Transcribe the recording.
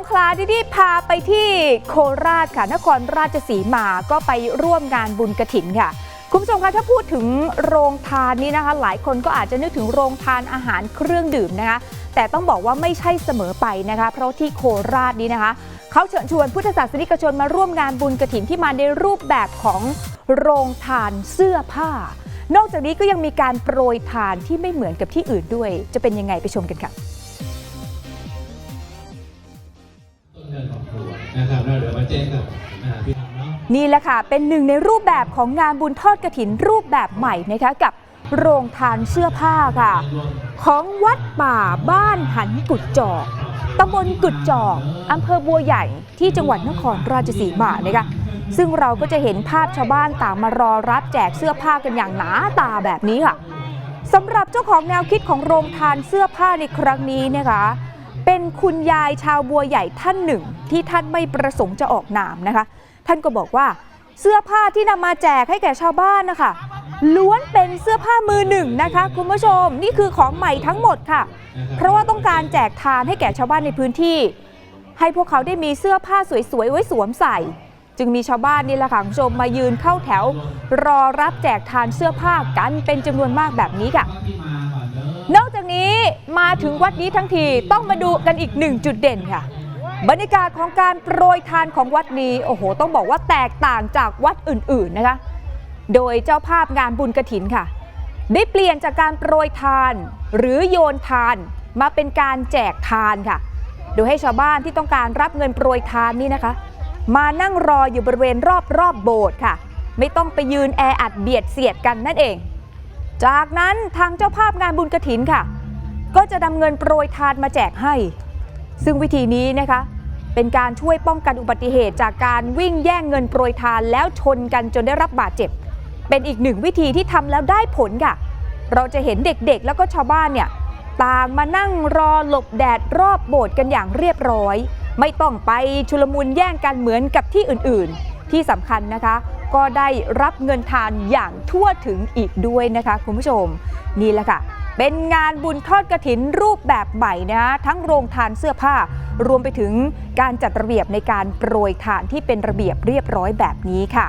งขลาที่ที่พาไปที่โคราชค่ะนครราชสีมาก็ไปร่วมงานบุญกระถินค่ะ คุณผู้ชมคะถ้าพูดถึงโรงทานนี้นะคะ หลายคนก็อาจจะนึกถึงโรงทานอาหารเครื่องดื่มนะคะ แต่ต้องบอกว่าไม่ใช่เสมอไปนะคะ เพราะที่โคราชนี้นะคะเขาเชิญชวนพุทธศาสนิกชนมาร่วมงานบุญกระถินที่มาในรูปแบบของโรงทานเสื้อผ้า นอกจากนี้ก็ยังมีการโปรยทานที่ไม่เหมือนกับที่อื่นด้วย จะเป็นยังไงไปชมกันค่ะ นะครับแล้วเดี๋ยวมาแจ้งกับอ่าพี่น้องเนาะ นี่แหละค่ะ เป็นหนึ่งในรูปแบบของงานบุญทอดกระถินรูปแบบใหม่นะคะกับโรงทานเสื้อผ้าค่ะ ของวัดป่าบ้านหันกุดจอกตำบลกุดจอกอำเภอบัวใหญ่ที่จังหวัดนครราชสีมานะคะซึ่งเราก็จะเห็นภาพชาวบ้านต่างมารอรับแจกเสื้อผ้ากันอย่างหนาตาแบบนี้ค่ะสำหรับเจ้าของแนวคิดของโรงทานเสื้อผ้าในครั้งนี้นะคะ เป็นคุณยายชาวบัวใหญ่ท่านหนึ่ง ที่ท่านไม่ประสงค์จะออกนามนะคะ ท่านก็บอกว่าเสื้อผ้าที่นำมาแจกให้แก่ชาวบ้านนะคะล้วนเป็นเสื้อผ้ามือหนึ่งนะคะคุณผู้ชมนี่คือของใหม่ทั้งหมดค่ะ เพราะว่าต้องการแจกทานให้แก่ชาวบ้านในพื้นที่ ให้พวกเขาได้มีเสื้อผ้าสวยๆไว้สวมใส่ จึงมีชาวบ้านนี่แหละค่ะคุณผู้ชมมายืนเข้าแถว รอรับแจกทานเสื้อผ้ากันเป็นจำนวนมากแบบนี้ค่ะ นอกจากนี้มาถึงวัดนี้ทั้งทีต้องมาดูกันอีกหนึ่งจุดเด่นค่ะ บรรยากาศของการโปรยทานของวัดนี้โอ้โห ต้องบอกว่าแตกต่างจากวัดอื่นๆนะคะ โดยเจ้าภาพงานบุญกระถินค่ะ ได้เปลี่ยนจากการโปรยทาน หรือโยนทานมาเป็นการแจกทานค่ะ โดยให้ชาวบ้านที่ต้องการรับเงินโปรยทานนี่นะคะ มานั่งรออยู่บริเวณรอบรอบๆโบสถ์ค่ะ ไม่ต้องไปยืนแออัดเบียดเสียดกันนั่นเอง จากนั้นทางเจ้าภาพงานบุญกระถินค่ะ ก็จะนำเงินโปรยทานมาแจกให้ ซึ่งวิธีนี้นะคะ เป็นการช่วยป้องกันอุบัติเหตุ จากการวิ่งแย่งเงินโปรยทานแล้วชนกันจนได้รับบาดเจ็บ เป็นอีกหนึ่งวิธีที่ทำแล้วได้ผลค่ะ เราจะเห็นเด็กๆ แล้วก็ชาวบ้านเนี่ยต่างมานั่งรอหลบแดดรอบโบสถ์กันอย่างเรียบร้อย ไม่ต้องไปชุลมุนแย่งกันเหมือนกับที่อื่นๆ ที่สำคัญนะคะ ก็ได้รับเงินทานอย่างทั่วถึงอีกด้วยนะคะคุณผู้ชม นี่แหละค่ะ เป็นงานบุญทอดกระถินรูปแบบใหม่นะทั้งโรงทานเสื้อผ้า รวมไปถึงการจัดระเบียบในการโปรยทานที่เป็นระเบียบเรียบร้อยแบบนี้ค่ะ